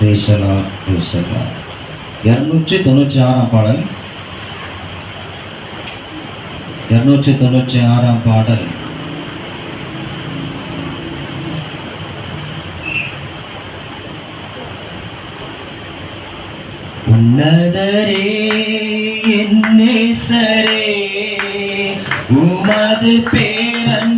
பேசலா தொண்ணூற்றி ஆறாம் பாடல். இரநூற்றி தொண்ணூற்றி ஆறாம் பாடல். உன்னதரே என்னே சரே உமது பேரன்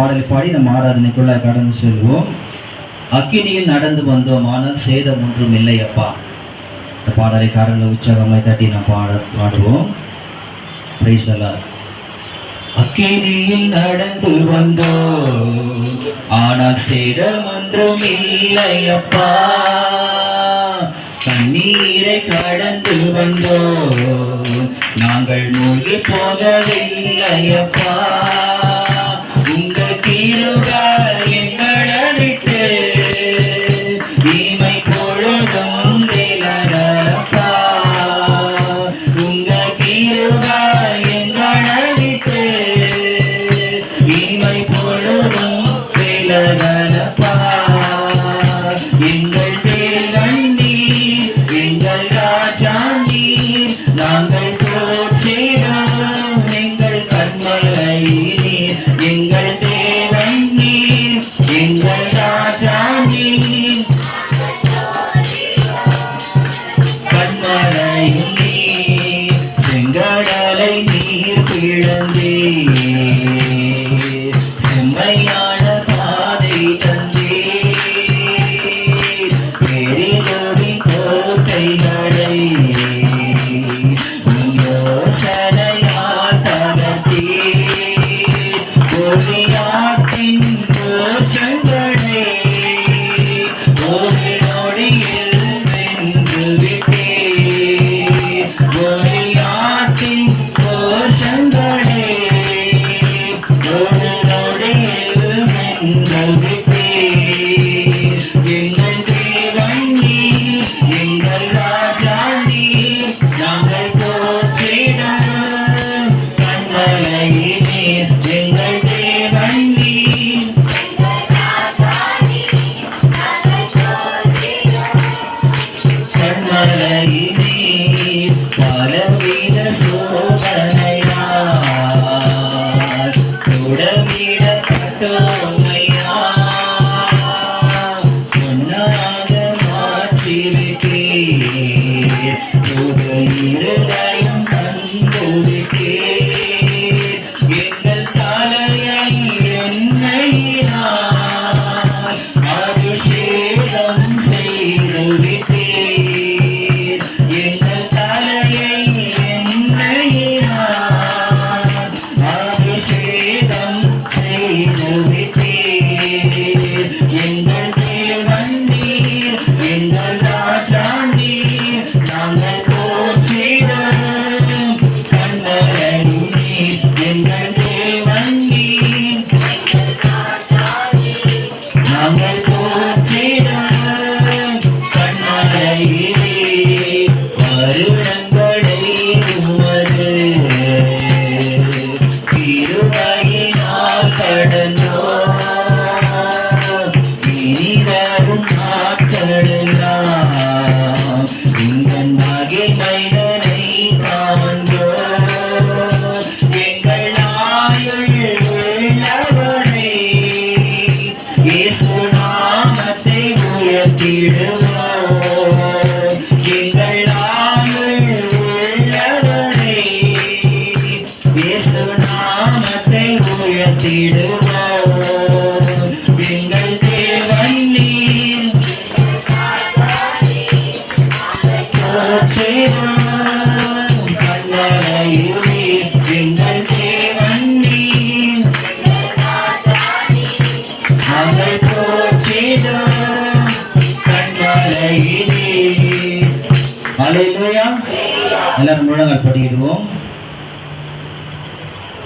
பாடலை பாடி நம் ஆராதனைக்குள்ள கடந்து செல்வோம். அக்கினியில் நடந்து வந்தோம் ஆனால் சேதம் ஒன்றும் இல்லை அப்பா. இந்த பாடலை காரங்களை உற்சாகமாய் தட்டி நாம் பாட பாடுவோம். அக்கினியில் நடந்து வந்தோம் ஆனால் சேதம் ஒன்றும் இல்லை அப்பா. கண்ணீரை கடந்து வந்தோ நாங்கள் மூழ்கி போகவில்லையப்பா శ్రీలను எங்கள் ராஜாண்டி நாங்கள் போற்றி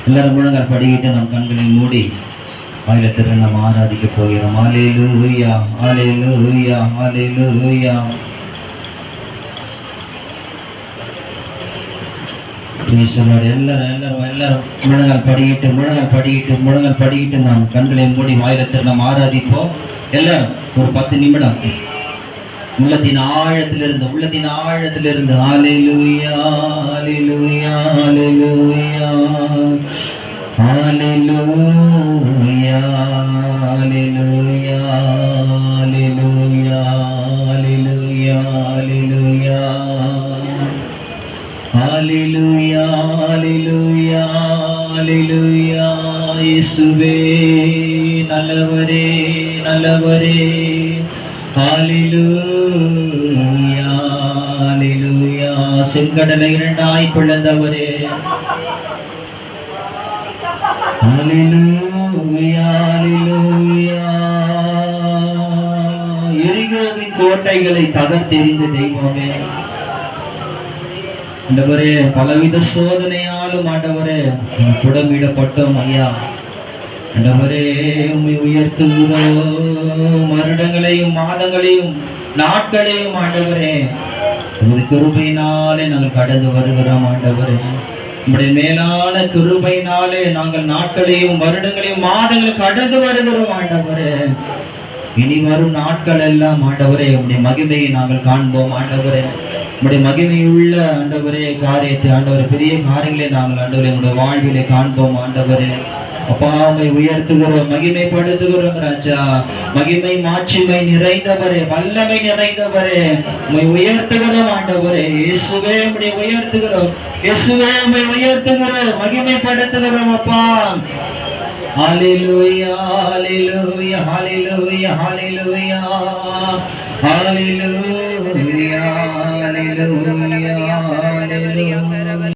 எல்லாரும் முழங்கால் படிக்கிட்டு நம் கண்களை மூடி வாயில திரு நாம் ஆராதிக்க போகிறோம். ஆலேலு ஹூயா ஆலேலு ஹூயா ஆலேலு ஹூயா எல்லாரும் எல்லாரும் எல்லாரும் முழங்கால் படிக்கிட்டு முழங்கால் படிக்கிட்டு முழங்கால் படிக்கிட்டு நாம் கண்களை மூடி வாயில நாம் ஆராதிப்போம். எல்லாரும் ஒரு பத்து நிமிடம். உள்ளத்தின் ஆழத்திலிருந்து உள்ளத்தின் ஆழத்திலிருந்து. ஹalleluya ஹalleluya நல்லவரே நல்லவரே. செங்கடலை இரண்டாய் பிளந்தவரே. எரிகோவின் கோட்டைகளை தகர்த்தெறிந்த தெய்வமே. ஆண்டவரே பலவித சோதனையாலும் ஆண்டவரே புடமிடப்பட்டோம் ஐயா. ஆண்டவரே உம்மை உயர்த்துகிறோம் வருடங்களையும் மாதங்களையும் நாட்களையும் ஆண்டவரே உமது கிருபையினாலே நாங்கள் கடந்து வருகிறோம் ஆண்டவரே. உம்முடைய மேலான கிருபையினாலே நாங்கள் நாட்களையும் வருடங்களையும் மாதங்களையும் கடந்து வருகிறோம் ஆண்டவரே. இனி வரும் நாட்கள் எல்லாம் ஆண்டவரே உம்முடைய மகிமையை நாங்கள் காண்போம் ஆண்டவரே. உம்முடைய மகிமையுள்ள ஆண்டவரே காரியத்தை ஆண்டவரே பெரிய காரியங்களை நாங்கள் ஆண்டவரே உங்களுடைய வாழ்விலே காண்போம் ஆண்டவரே. அப்பா உம்மை உயர்த்துகிறோம் மகிமைப்படுத்துகிறோம் ராஜா. மகிமை மாட்சிமை நிறைந்தவரே வல்லமை நிறைந்தவரே. உம்மை உயர்த்துகிறோம் ஆண்டவரே. இயேசுவே உம்மை உயர்த்துகிறோம். இயேசுவே உம்மை உயர்த்துகிறோம் மகிமைப்படுத்துகிறோம் அப்பா. Hallelujah, hallelujah, hallelujah, hallelujah, hallelujah, hallelujah, hallelujah.